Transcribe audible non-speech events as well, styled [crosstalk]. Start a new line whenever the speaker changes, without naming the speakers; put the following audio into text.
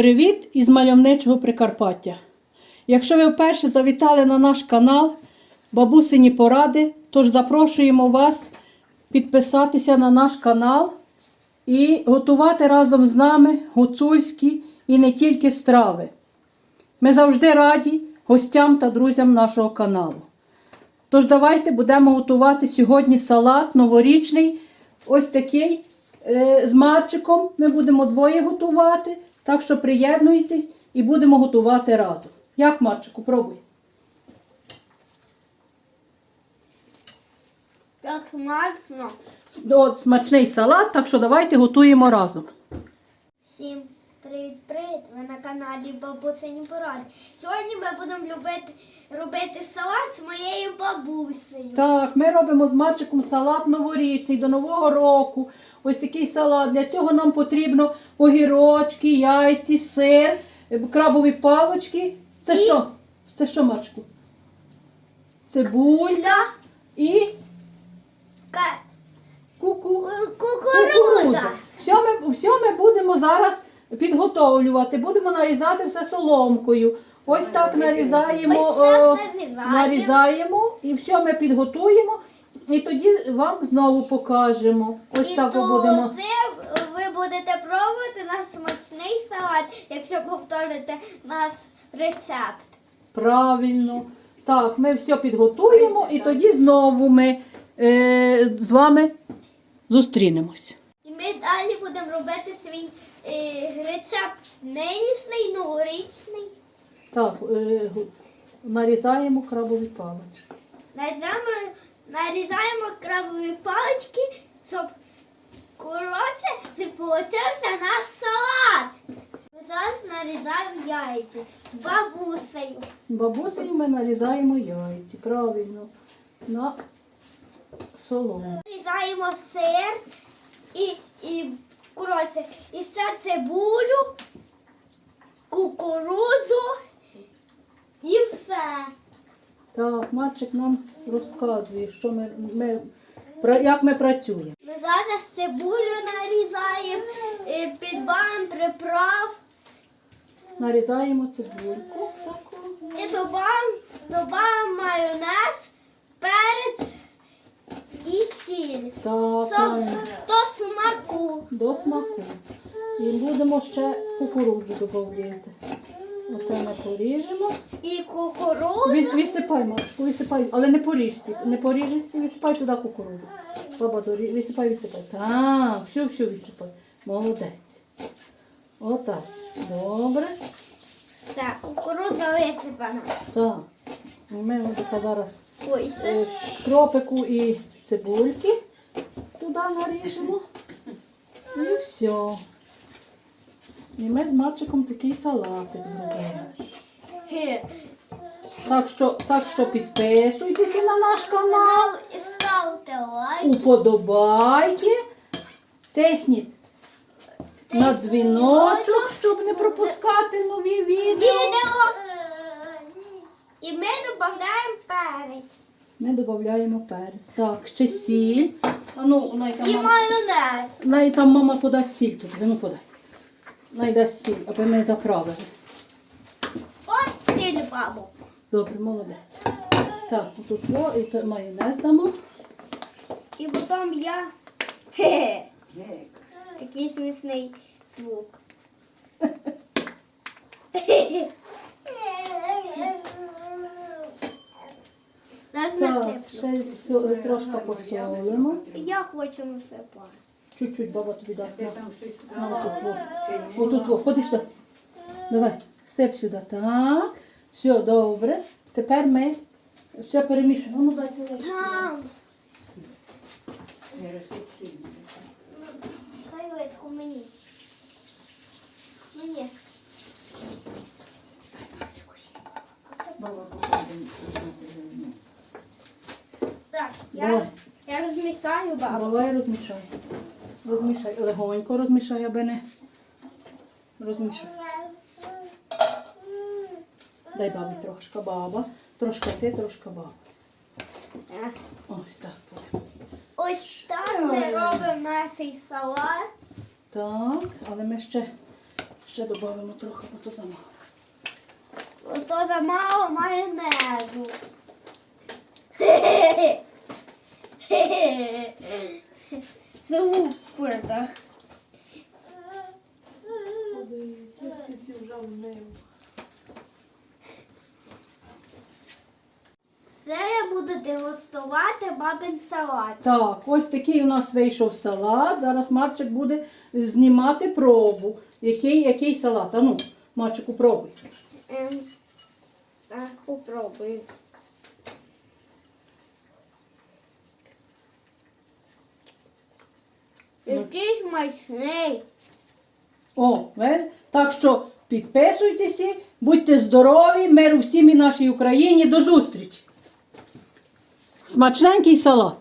Привіт із мальовничого Прикарпаття. Якщо ви вперше завітали на наш канал Бабусині Поради, тож запрошуємо вас підписатися на наш канал і готувати разом з нами гуцульські і не тільки страви. Ми завжди раді гостям та друзям нашого каналу. Тож давайте будемо готувати сьогодні салат новорічний. Ось такий е, з Марчиком. Ми будемо двоє готувати. Так що приєднуйтесь і будемо готувати разом. Як, Марчику, пробуй.
Так смачно.
От, смачний салат, так що давайте готуємо разом.
Всім привіт-привіт! Ви на каналі Бабусині Поради. Сьогодні ми будемо любити, робити салат з моєю бабусею.
Так, ми робимо з Марчиком салат новорічний до Нового року. Ось такий салат. Для цього нам потрібно огірочки, яйці, сир, крабові палочки. Це
І-
що? Це що, Марчику? Цибулька
Ля
і
ка-
куку.
кукурудза.
Все ми, все ми будемо зараз підготовлювати. Будемо нарізати все соломкою. Ось так нарізаємо,
Ось так нарізаємо.
нарізаємо і все ми підготуємо. І тоді вам знову покажемо. Ось
І
так ми будемо.
ви будете пробувати наш смачний салат, якщо повторите наш рецепт.
Правильно. Так, ми все підготуємо і тоді знову ми е, з вами зустрінемось.
І ми далі будемо робити свій е, рецепт нинішній, новорічний.
Так, е, нарізаємо крабові палички.
Нарізаємо, нарізаємо крабові палички, щоб коротше щоб получився наш салат. Ми зараз нарізаємо яйця з бабусею.
Бабусею ми нарізаємо яйці, правильно, на солому.
Нарізаємо сир і, і все цибулю, кукурудзу і все.
Так, мальчик нам розказує, що ми, ми, як ми працюємо.
Ми зараз цибулю нарізаємо, е, підбавимо приправ.
Нарізаємо цибульку таку.
І добавимо, добавимо майонез, перець і сіль.
Так,
Це до смаку.
до смаку. І будемо ще кукурудзу додати. Оце ми поріжемо.
І кукурудзу.
Вис- Висипай, але не поріжці. Не поріжці, висипай туди кукурудзу. Баба, дорі- висипай, висипай. Так, все, все висипай. Молодець. Отак. Добре.
Все, кукурудза висипана.
Так. І Ми отака зараз
Ой,
е,
це
кропику і цибульки туди наріжемо. І все. І ми з Марчиком такий салатик зробили. Так що, так що підписуйтеся на наш канал,
і ставте лайк.
уподобайки, тисніть на дзвіночок, щоб не пропускати нові відео.
Відео. І ми додаємо перець.
Ми додаємо перець. Так, ще сіль. А ну, най там,
І
мама,
майонез.
най там мама подасть сіль тут. Ну подай. Най дасть сіль, аби ми заправили.
От сіль, бабу.
Добре, молодець. Так, тут о, і то майонез дамо.
І потім я. Хе-хе. Такий смішний звук. Зараз
Так, ще трошки посолимо.
Я хочу насипати.
Чуть-чуть баба тобі дасть. На, на отут, во. Отут, во. ходи сюди. Давай, сип сюди. Так. Все, добре. Тепер ми все перемішуємо. Ну, дайте ложку.
Мам. Хай виску мені. Мені. Так, я,
Давай.
я розмісаю бабу.
Давай розмішай. Розмішай. Легонько розмішай, аби не розмішай. Дай бабі трошки баба. Трошки ти, трошки баба. Ось так. будемо.
Ось так ми робимо наш салат.
Так, але ми ще Ще додамо трохи, бо то замало.
Ото замало майонезу. [laughs] Звук в куртах. Це я буду дегустувати бабин салат.
Так, ось такий у нас вийшов салат. Зараз Марчик буде знімати пробу. Який, який салат? А ну, Марчику, пробуй.
Ем, так, попробую. Який смачний.
О, вер? Так що підписуйтеся, будьте здорові, миру всім і нашій Україні. До зустрічі. Смачненький салат.